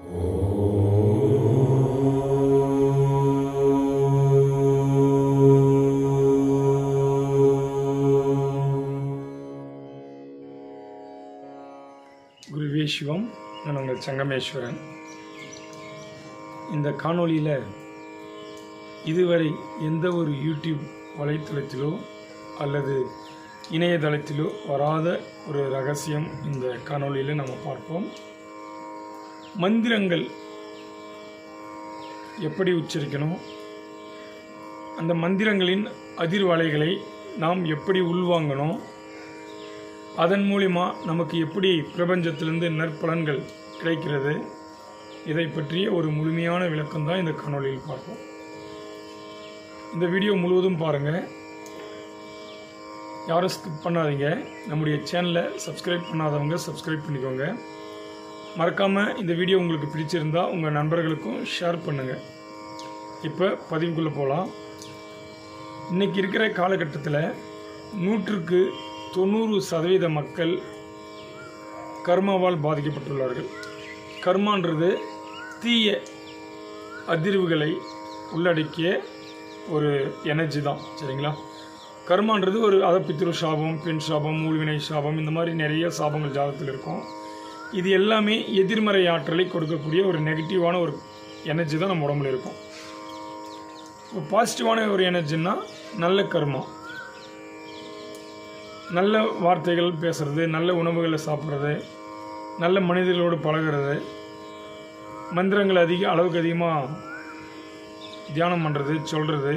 குருவே சிவம் நான் உங்கள் சங்கமேஸ்வரன். இந்த காணொளியில் இதுவரை எந்த ஒரு யூடியூப் வலைத்தளத்திலோ அல்லது இணையதளத்திலோ வராத ஒரு ரகசியம் இந்த காணொளியில் நம்ம பார்ப்போம். மந்திரங்கள் எப்படி உச்சரிக்கணும்? அந்த மந்திரங்களின் அதிர்வலைகளை நாம் எப்படி உள்வாங்கணும்? அதன் மூலிமா நமக்கு எப்படி பிரபஞ்சத்திலிருந்து நற்பலன்கள் கிடைக்கிறது? இதை பற்றிய ஒரு முழுமையான விளக்கம் தான் இந்த காணொளியில் பார்ப்போம். இந்த வீடியோ முழுவதும் பாருங்கள் யாரும் ஸ்கிப் பண்ணாதீங்க. நம்முடைய சேனலை சப்ஸ்கிரைப் பண்ணாதவங்க சப்ஸ்கிரைப் பண்ணிக்கோங்க. மறக்காமல் இந்த வீடியோ உங்களுக்கு பிடிச்சிருந்தா உங்கள் நண்பர்களுக்கும் ஷேர் பண்ணுங்கள் இப்போ பதிவுக்குள்ளே போகலாம் இன்றைக்கி இருக்கிற காலகட்டத்தில் நூற்றுக்கு தொண்ணூறு சதவீத மக்கள் கர்மாவால் பாதிக்கப்பட்டுள்ளார்கள். கர்மான்றது தீய அதிர்வுகளை உள்ளடக்கிய ஒரு எனர்ஜி தான் சரிங்களா? கர்மான்றது ஒரு அத பித்ரு சாபம் பெண் சாபம் மூழ்வினை சாபம் இந்த மாதிரி நிறைய சாபங்கள் ஜாதகத்தில் இருக்கும். இது எல்லாமே எதிர்மறை ஆற்றலை கொடுக்கக்கூடிய ஒரு நெகட்டிவான ஒரு எனர்ஜி தான் நம்ம உடம்புல இருக்கும். இப்போ பாசிட்டிவான ஒரு எனர்ஜின்னா நல்ல கர்மா. நல்ல வார்த்தைகள் பேசுகிறது நல்ல உணவுகளை சாப்பிட்றது நல்ல மனிதர்களோடு பழகிறது மந்திரங்கள் அதிக அளவுக்கு அதிகமாக தியானம் பண்ணுறது சொல்கிறது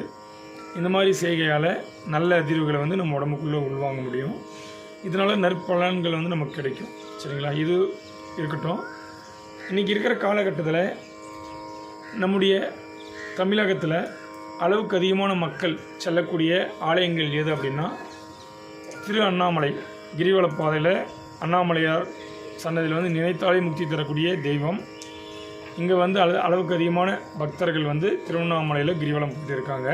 இந்த மாதிரி செய்கையால் நல்ல அதிர்வுகளை வந்து நம்ம உடம்புக்குள்ளே உள்வாங்க முடியும். இதனால் நற்பலன்கள் வந்து நமக்கு கிடைக்கும். சரிங்களா? இது இருக்கட்டும். இன்றைக்கி இருக்கிற காலகட்டத்தில் நம்முடைய தமிழகத்தில் அளவுக்கு அதிகமான மக்கள் செல்லக்கூடிய ஆலயங்கள் எது அப்படின்னா திரு அண்ணாமலை கிரிவல பாதையில் அண்ணாமலையார் சன்னதியில் வந்து நினைத்தாலே முக்தி தரக்கூடிய தெய்வம். இங்கே வந்து அள அளவுக்கு அதிகமான பக்தர்கள் வந்து திருவண்ணாமலையில் கிரிவலம் இருக்காங்க.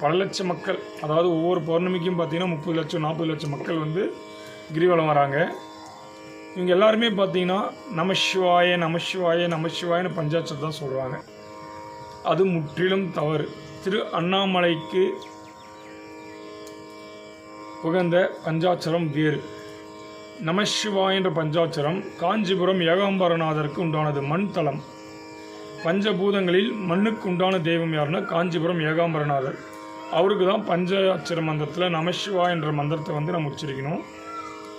பல லட்சம் மக்கள் அதாவது ஒவ்வொரு பௌர்ணமிக்கும் பார்த்தீங்கன்னா முப்பது லட்சம் நாற்பது லட்சம் மக்கள் வந்து கிரிவலம் வராங்க. இவங்க எல்லாருமே பார்த்தீங்கன்னா நமசிவாய நமசிவாய நமசிவாயன்னு பஞ்சாட்சம் தான் சொல்கிறாங்க அது முற்றிலும் தவறு. திரு அண்ணாமலைக்கு உகந்த பஞ்சாட்சரம் வேறு. நமசிவாய் என்ற பஞ்சாட்சரம் காஞ்சிபுரம் ஏகாம்பரநாதருக்கு உண்டானது மண் தலம் பஞ்சபூதங்களில் மண்ணுக்கு உண்டான தெய்வம் யாருன்னா காஞ்சிபுரம் ஏகாம்பரநாதர். அவருக்கு தான் பஞ்சாட்சர மந்திரத்தில் நமசிவா என்ற மந்திரத்தை வந்து நம்ம உச்சரிக்கணும்.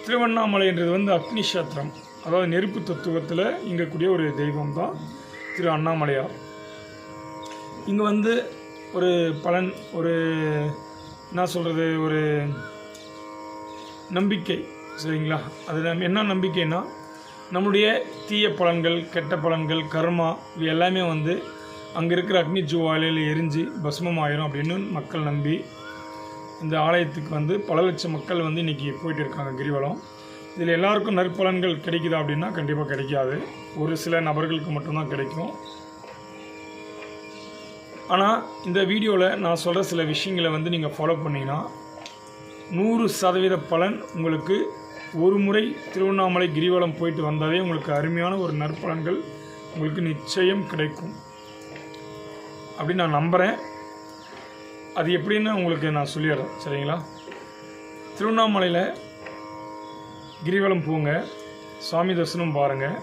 திருவண்ணாமலைன்றது வந்து அக்னி சாத்திரம் அதாவது நெருப்பு தத்துவத்தில் இங்கக்கூடிய ஒரு தெய்வம் தான் திரு அண்ணாமலையார். இங்கே வந்து ஒரு பலன் ஒரு என்ன சொல்கிறது ஒரு நம்பிக்கை சரிங்களா? அது என்ன நம்பிக்கைன்னா நம்முடைய தீய பலன்கள் கெட்ட பலன்கள் கர்மா இது எல்லாமே வந்து அங்கே இருக்கிற அக்னி ஜுவாலையில் எரிஞ்சு பஸ்மம் ஆயிரும் அப்படின்னு மக்கள் நம்பி இந்த ஆலயத்துக்கு வந்து பல லட்சம் மக்கள் வந்து இன்றைக்கி போயிட்டு இருக்காங்க கிரிவலம். இதில் எல்லாருக்கும் நற்பலன்கள் கிடைக்குதா அப்படின்னா கண்டிப்பாக கிடைக்காது. ஒரு சில நபர்களுக்கு மட்டும்தான் கிடைக்கும். ஆனால் இந்த வீடியோவில் நான் சொல்கிற சில விஷயங்களை வந்து நீங்கள் ஃபாலோ பண்ணிங்கன்னா நூறு சதவீத பலன் உங்களுக்கு ஒரு முறை திருவண்ணாமலை கிரிவலம் போயிட்டு வந்தாலே உங்களுக்கு அருமையான ஒரு நற்பலன்கள் உங்களுக்கு நிச்சயம் கிடைக்கும். அப்படின்னு நான் நம்புகிறேன் அது எப்படின்னு உங்களுக்கு நான் சொல்லிடுறேன் சரிங்களா? திருவண்ணாமலையில் கிரிவலம் போங்க சாமி தரிசனம் பாருங்கள்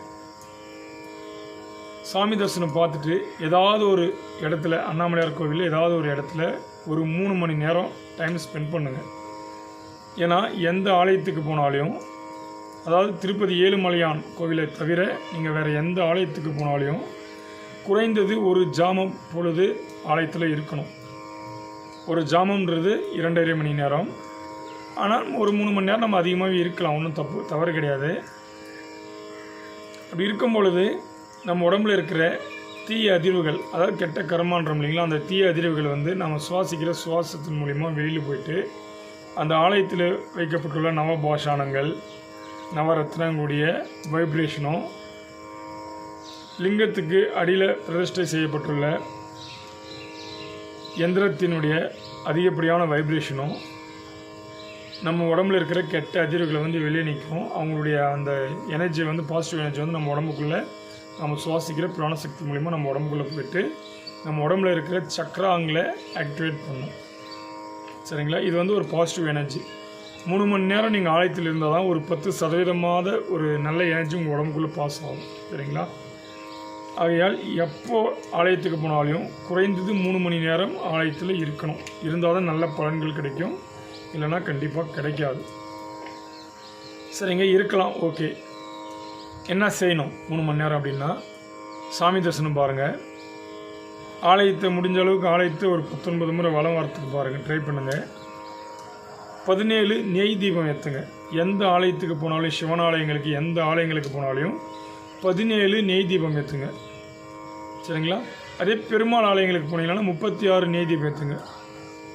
சாமி தரிசனம் பார்த்துட்டு ஏதாவது ஒரு இடத்துல அண்ணாமலையார் கோவிலில் ஏதாவது ஒரு இடத்துல ஒரு மூணு மணி நேரம் டைம் ஸ்பெண்ட் பண்ணுங்கள் ஏன்னா எந்த ஆலயத்துக்கு போனாலையும் அதாவது திருப்பதி ஏழுமலையான் கோவிலை தவிர நீங்கள் வேறு எந்த ஆலயத்துக்கு போனாலையும் குறைந்தது ஒரு ஜாமம் பொழுது ஆலயத்தில் இருக்கணும். ஒரு ஜாமம்ன்றது இரண்டரை மணி நேரம். ஆனால் ஒரு மூணு மணி நேரம் நம்ம அதிகமாகவே இருக்கலாம் ஒன்றும் தப்பு தவறு கிடையாது. அப்படி இருக்கும் பொழுது நம்ம உடம்புல இருக்கிற தீய அதிர்வுகள் அதாவது கெட்ட கர்மான்றோம் இல்லைங்களா அந்த தீய அதிர்வுகள் வந்து நம்ம சுவாசிக்கிற சுவாசத்தின் மூலிமா வெளியில் போயிட்டு அந்த ஆலயத்தில் வைக்கப்பட்டுள்ள நவபாஷானங்கள் நவரத்னங்களுடைய வைப்ரேஷனும் லிங்கத்துக்கு அடியில் பிரதிஷ்டை செய்யப்பட்டுள்ள எந்திரத்தினுடைய அதிகப்படியான வைப்ரேஷனும் நம்ம உடம்புல இருக்கிற கெட்ட அதிர்வுகளை வந்து வெளியே நிற்கும் அவங்களுடைய அந்த எனர்ஜி வந்து பாசிட்டிவ் எனர்ஜி வந்து நம்ம உடம்புக்குள்ளே நம்ம சுவாசிக்கிற பிராணசக்தி மூலிமா நம்ம உடம்புக்குள்ளே போயிட்டு நம்ம உடம்புல இருக்கிற சக்கராங்களை ஆக்டிவேட் பண்ணும். சரிங்களா? இது வந்து ஒரு பாசிட்டிவ் எனர்ஜி மூணு மணி நேரம் நீங்கள் ஆலயத்தில் இருந்தால் தான் ஒரு பத்து சதவீதமாத ஒரு நல்ல எனர்ஜி உங்கள் உடம்புக்குள்ளே பாஸ் ஆகும். சரிங்களா? ஆகையால் எப்போ ஆலயத்துக்கு போனாலும் குறைந்தது மூணு மணி நேரம் ஆலயத்தில் இருக்கணும். இருந்தால் தான் நல்ல பலன்கள் கிடைக்கும். இல்லைன்னா கண்டிப்பாக கிடைக்காது. சரிங்க இருக்கலாம். ஓகே. என்ன செய்யணும்? மூணு மணி நேரம் அப்படின்னா சாமி தரிசனம் பாருங்கள் ஆலயத்தை முடிஞ்ச அளவுக்கு ஆலயத்தை ஒரு பத்தொன்பது முறை வளம் வரத்துக்கு பாருங்கள் ட்ரை பண்ணுங்கள் பதினேழு நெய் தீபம் ஏற்றுங்க எந்த ஆலயத்துக்கு போனாலும் சிவன் ஆலயங்களுக்கு எந்த ஆலயங்களுக்கு போனாலும் பதினேழு நெய் தீபம் ஏற்றுங்க சரிங்களா? அதே பெருமாள் ஆலயங்களுக்கு போனீங்கன்னா முப்பத்தி ஆறு நெய் தீபம் ஏற்றுங்க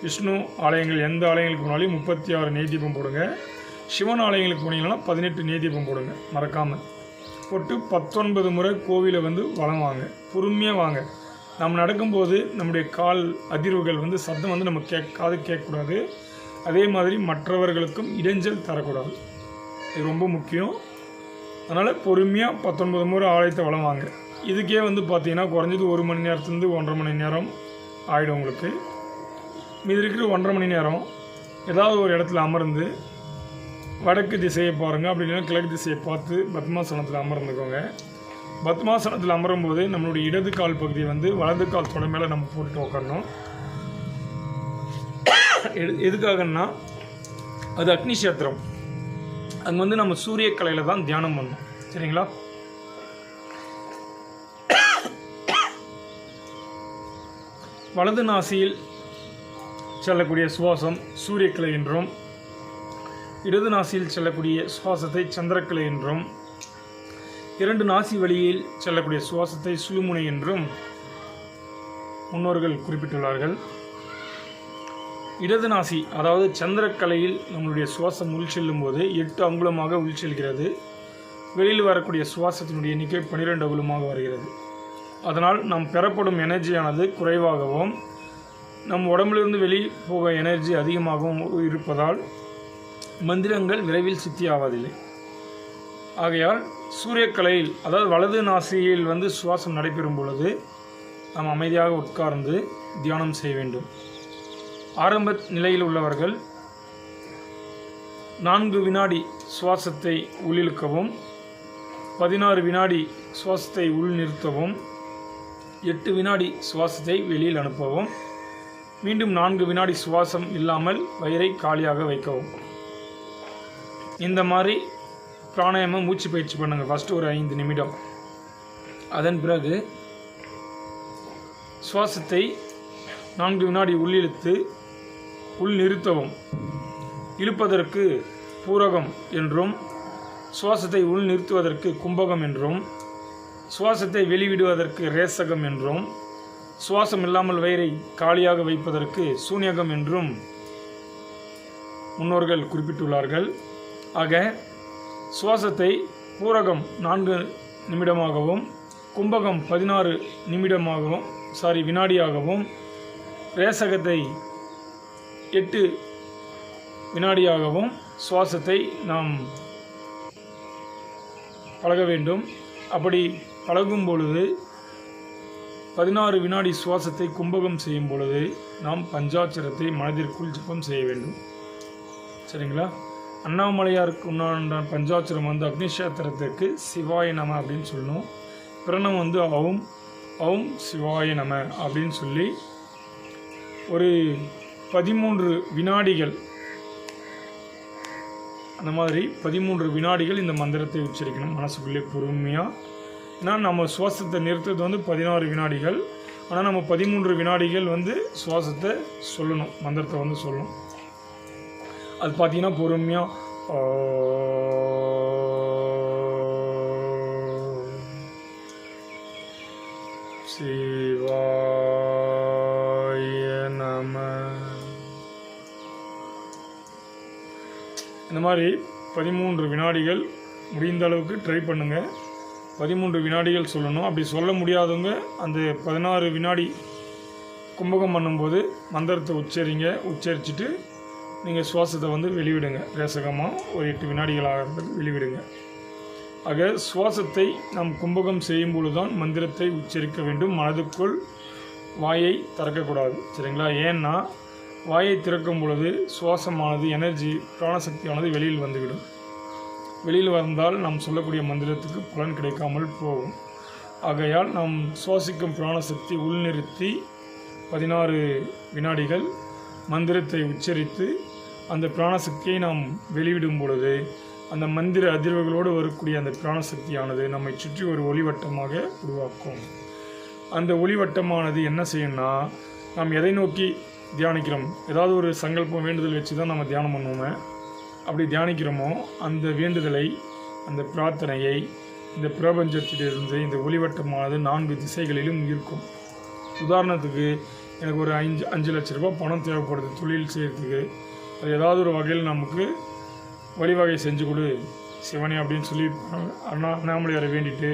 விஷ்ணு ஆலயங்கள் எந்த ஆலயங்களுக்கு போனாலும் முப்பத்தி ஆறு நெய் தீபம் போடுங்க. சிவன் ஆலயங்களுக்கு போனீங்கன்னா பதினெட்டு நெய் தீபம் போடுங்க. மறக்காமல் போட்டு பத்தொன்பது முறை கோவிலை வந்து வளம் வாங்க. பொறுமையாக வாங்க. நம்ம நடக்கும்போது நம்முடைய கால் அதிர்வுகள் வந்து சத்தம் வந்து நம்ம கேட்க காது கேட்கக்கூடாது. அதே மாதிரி மற்றவர்களுக்கும் இடைஞ்சல் தரக்கூடாது. இது ரொம்ப முக்கியம். அதனால் பொறுமையாக பத்தொன்பது முறை ஆலயத்தை வளம் வாங்க. இதுக்கே வந்து பார்த்தீங்கன்னா குறைஞ்சது ஒரு மணி நேரத்துலேருந்து ஒன்றரை மணி நேரம் ஆகிடும் உங்களுக்கு. மீதி இருக்கிற ஒன்றரை மணி நேரம் ஏதாவது ஒரு இடத்துல அமர்ந்து வடக்கு திசையை பாருங்கள் அப்படி இல்லைன்னா கிழக்கு திசையை பார்த்து பத்மாசனத்தில் அமர்ந்துக்கோங்க. பத்மாசனத்தில் அமரும்போது நம்மளுடைய இடது கால் பகுதியை வந்து வலது கால் தொட மேலே நம்ம போட்டுட்டு உட்காரணும் எது எதுக்காகன்னா அது அக்னி சேத்திரம் அங்கே வந்து நம்ம சூரிய கலையில் தான் தியானம் பண்ணணும். சரிங்களா? வலது நாசியில் செல்லக்கூடிய சுவாசம் சூரியக்கிளை என்றும் இடது நாசியில் செல்லக்கூடிய சுவாசத்தை சந்திரக்கிளை என்றும் இரண்டு நாசி வழியில் செல்லக்கூடிய சுவாசத்தை சுழுமுனை என்றும் முன்னோர்கள் குறிப்பிட்டுள்ளார்கள். இடது நாசி அதாவது சந்திரக்கலையில் நம்மளுடைய சுவாசம் உள் செல்லும் போது எட்டு அங்குலமாக உள் செல்கிறது. வெளியில் வரக்கூடிய சுவாசத்தினுடைய எண்ணிக்கை பன்னிரெண்டு அங்குலமாக வருகிறது. அதனால் நாம் பெறப்படும் எனர்ஜியானது குறைவாகவும் நம் உடம்பிலிருந்து வெளி போக எனர்ஜி அதிகமாகவும் இருப்பதால் மந்திரங்கள் விரைவில் சித்தியாவதில்லை. ஆகையால் சூரியக்கலையில் அதாவது வலது நாசியில் வந்து சுவாசம் நடைபெறும் பொழுது நாம் அமைதியாக உட்கார்ந்து தியானம் செய்ய வேண்டும். ஆரம்ப நிலையில் உள்ளவர்கள் நான்கு வினாடி சுவாசத்தை உள்ளிழுக்கவும் பதினாறு வினாடி சுவாசத்தை உள் நிறுத்தவும் எட்டு வினாடி சுவாசத்தை வெளியில் அனுப்பவும் மீண்டும் நான்கு வினாடி சுவாசம் இல்லாமல் வயிறை காலியாக வைக்கவும். இந்த மாதிரி பிராணாயாமம் மூச்சு பயிற்சி பண்ணுங்கள் ஃபஸ்ட்டு ஒரு ஐந்து நிமிடம். அதன் பிறகு சுவாசத்தை நான்கு வினாடி உள்ளிழுத்து உள் நிறுத்தவும். இழுப்பதற்கு பூரகம் என்றும் சுவாசத்தை உள் நிறுத்துவதற்கு கும்பகம் என்றும் சுவாசத்தை வெளிவிடுவதற்கு ரேசகம் என்றும் சுவாசம் இல்லாமல் வயிறை காலியாக வைப்பதற்கு சூன்யகம் என்றும் முன்னோர்கள் குறிப்பிட்டுள்ளார்கள். ஆக சுவாசத்தை பூரகம் நான்கு நிமிடமாகவும் கும்பகம் பதினாறு நிமிடமாகவும் சாரி வினாடியாகவும் ரேசகத்தை எட்டு வினாடியாகவும் சுவாசத்தை நாம் பழக வேண்டும். அப்படி பழகும் பொழுது பதினாறு வினாடி சுவாசத்தை கும்பகம் செய்யும் பொழுது நாம் பஞ்சாட்சரத்தை மனதிற்குள் ஜபம் செய்ய வேண்டும். சரிங்களா? அண்ணாமலையாருக்கு உண்டான பஞ்சாட்சரம் வந்து அக்னிஷேத்திரத்திற்கு சிவாய நம அப்படின்னு சொல்லணும் பிரணம் வந்து அவும் அவும் சிவாய நம அப்படின்னு சொல்லி ஒரு பதிமூன்று வினாடிகள். அந்த மாதிரி பதிமூன்று வினாடிகள் இந்த மந்திரத்தை உச்சரிக்கணும். மனசுக்குள்ளே பொறுமையாக ஏன்னா நம்ம சுவாசத்தை நிறுத்துறது வந்து பதினாறு வினாடிகள். ஆனால் நம்ம பதிமூன்று வினாடிகள் வந்து சுவாசத்தை சொல்லணும். மந்திரத்தை வந்து சொல்லணும். அது பார்த்தீங்கன்னா பொறுமையாக இந்த மாதிரி பதிமூன்று வினாடிகள் முடிந்த அளவுக்கு ட்ரை பண்ணுங்கள் பதிமூன்று வினாடிகள் சொல்லணும். அப்படி சொல்ல முடியாதவங்க அந்த பதினாறு வினாடி கும்பகம் பண்ணும்போது மந்திரத்தை உச்சரிங்க. உச்சரிச்சுட்டு நீங்கள் சுவாசத்தை வந்து வெளிவிடுங்க. ரேசகமாக ஒரு எட்டு வினாடிகள் ஆகிறதுக்கு வெளிவிடுங்க. ஆக சுவாசத்தை நாம் கும்பகம் செய்யும் பொழுதுதான் மந்திரத்தை உச்சரிக்க வேண்டும். மனதுக்குள் வாயை திறக்கக்கூடாது. சரிங்களா? ஏன்னா வாயை திறக்கும் பொழுது சுவாசமானது எனர்ஜி பிராணசக்தியானது வெளியில் வந்துவிடும். வெளியில் வந்தால் நாம் சொல்லக்கூடிய மந்திரத்துக்கு பலன் கிடைக்காமல் போகும். ஆகையால் நாம் சுவாசிக்கும் பிராணசக்தி உள்நிறுத்தி பதினாறு வினாடிகள் மந்திரத்தை உச்சரித்து அந்த பிராணசக்தியை நாம் வெளிவிடும் பொழுது அந்த மந்திர அதிர்வுகளோடு வரக்கூடிய அந்த பிராணசக்தியானது நம்மை சுற்றி ஒரு ஒளிவட்டமாக உருவாக்கும். அந்த ஒளிவட்டமானது என்ன செய்யும்னா நாம் எதை நோக்கி தியானிக்கிறோம். ஏதாவது ஒரு சங்கல்பம் வேண்டுதல் வச்சு தான் நம்ம தியானம் பண்ணுவோமே. அப்படி தியானிக்கிறோமோ அந்த வேண்டுதலை அந்த பிரார்த்தனையை இந்த பிரபஞ்சத்திலிருந்து இந்த ஒளிவட்டமானது நான்கு திசைகளிலும் இருக்கும் உதாரணத்துக்கு எனக்கு ஒரு அஞ்சு அஞ்சு லட்ச ரூபா பணம் தேவைப்படுது தொழில் செய்கிறதுக்கு அது ஏதாவது ஒரு வகையில் நமக்கு வழிவகை செஞ்சு கொடு. சிவனே அப்படின்னு சொல்லி அண்ணா அண்ணாமலையாரை வேண்டிட்டு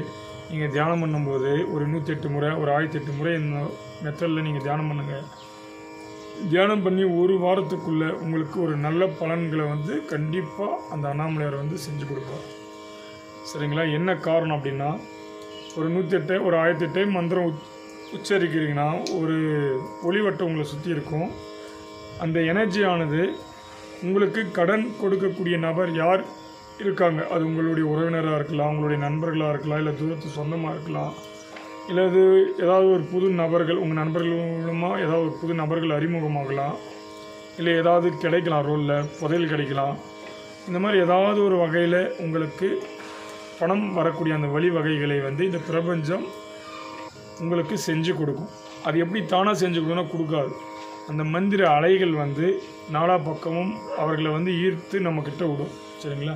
நீங்கள் தியானம் பண்ணும்போது ஒரு நூற்றி எட்டு முறை ஒரு ஆயிரத்தி எட்டு முறை இந்த மெத்தடில் நீங்கள் தியானம் பண்ணுங்கள் தியானம் பண்ணி ஒரு வாரத்துக்குள்ளே உங்களுக்கு ஒரு நல்ல பலன்களை வந்து கண்டிப்பாக அந்த அண்ணாமலையார் வந்து செஞ்சு கொடுப்பார். சரிங்களா? என்ன காரணம் அப்படின்னா ஒரு நூற்றி எட்டு ஒரு ஆயிரத்தி எட்டு மந்திரம் உச் உச்சரிக்கிறீங்கன்னா ஒரு ஒளிவட்டம் உங்களை சுற்றி இருக்கும். அந்த எனர்ஜியானது உங்களுக்கு கடன் கொடுக்கக்கூடிய நபர் யார் இருக்காங்க? அது உங்களுடைய உறவினராக இருக்கலாம் உங்களுடைய நண்பர்களாக இருக்கலாம் இல்லை தூரத்து சொந்தமாக இருக்கலாம். இல்லை ஏதாவது ஒரு புது நபர்கள் உங்கள் நண்பர்கள் மூலமாக ஏதாவது ஒரு புது நபர்கள் அறிமுகமாகலாம் இல்லை ஏதாவது கிடைக்கலாம் ரோலில் புதையல் கிடைக்கலாம். இந்த மாதிரி ஏதாவது ஒரு வகையில் உங்களுக்கு பணம் வரக்கூடிய அந்த வழி வகைகளை வந்து இந்த பிரபஞ்சம் உங்களுக்கு செஞ்சு கொடுக்கும். அது எப்படி தானாக செஞ்சு கொடுக்குன்னா கொடுக்காது. அந்த மந்திர அலைகள் வந்து நாலா பக்கமும் அவர்களை வந்து ஈர்த்து நம்மக்கிட்ட விடும். சரிங்களா?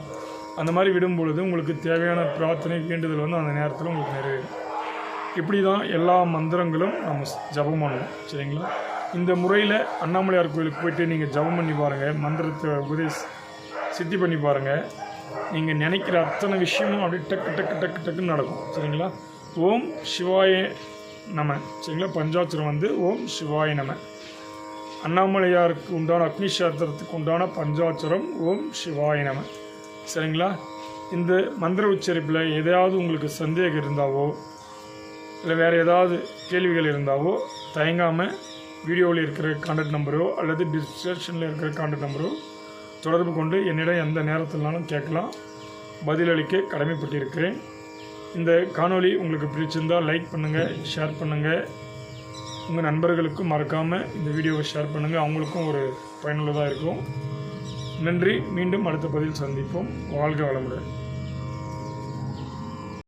அந்த மாதிரி விடும் பொழுது உங்களுக்கு தேவையான பிரார்த்தனை வேண்டுதல் வந்து அந்த நேரத்தில் உங்களுக்கு நிறைவேறும். இப்படி தான் எல்லா மந்திரங்களும் நம்ம ஸ் ஜபம் பண்ணணும் சரிங்களா? இந்த முறையில் அண்ணாமலையார் கோயிலுக்கு போயிட்டு நீங்கள் ஜபம் பண்ணி பாருங்கள் மந்திரத்தை உபதேச சித்தி பண்ணி பாருங்கள் நீங்கள் நினைக்கிற அத்தனை விஷயமும் அப்படி டக்கு டக்கு டக்கு டக்குன்னு நடக்கும். சரிங்களா? ஓம் சிவாய நம. சரிங்களா? பஞ்சாட்சரம் வந்து ஓம் சிவாய நம. அண்ணாமலையாருக்கு உண்டான அக்னி சாஸ்திரத்துக்கு உண்டான பஞ்சாட்சரம் ஓம் சிவாய நம. சரிங்களா? இந்த மந்திர உச்சரிப்பில் எதையாவது உங்களுக்கு சந்தேகம் இருந்தாவோ இல்லை வேறு ஏதாவது கேள்விகள் இருந்தாவோ தயங்காமல் வீடியோவில் இருக்கிற கான்டாக்ட் நம்பரோ அல்லது டிஸ்கிரிப்ஷனில் இருக்கிற கான்டாக்ட் நம்பரோ தொடர்பு கொண்டு என்னிடம் எந்த நேரத்தில்னாலும் கேட்கலாம். பதிலளிக்க கடமைப்பட்டிருக்கிறேன். இந்த காணொளி உங்களுக்கு பிடிச்சிருந்தால் லைக் பண்ணுங்கள் ஷேர் பண்ணுங்கள் உங்கள் நண்பர்களுக்கும் மறக்காமல் இந்த வீடியோவை ஷேர் பண்ணுங்கள் அவங்களுக்கும் ஒரு பயனுள்ளதாக இருக்கும். நன்றி. மீண்டும் அடுத்த பதில் சந்திப்போம். வாழ்க வளமுடன்.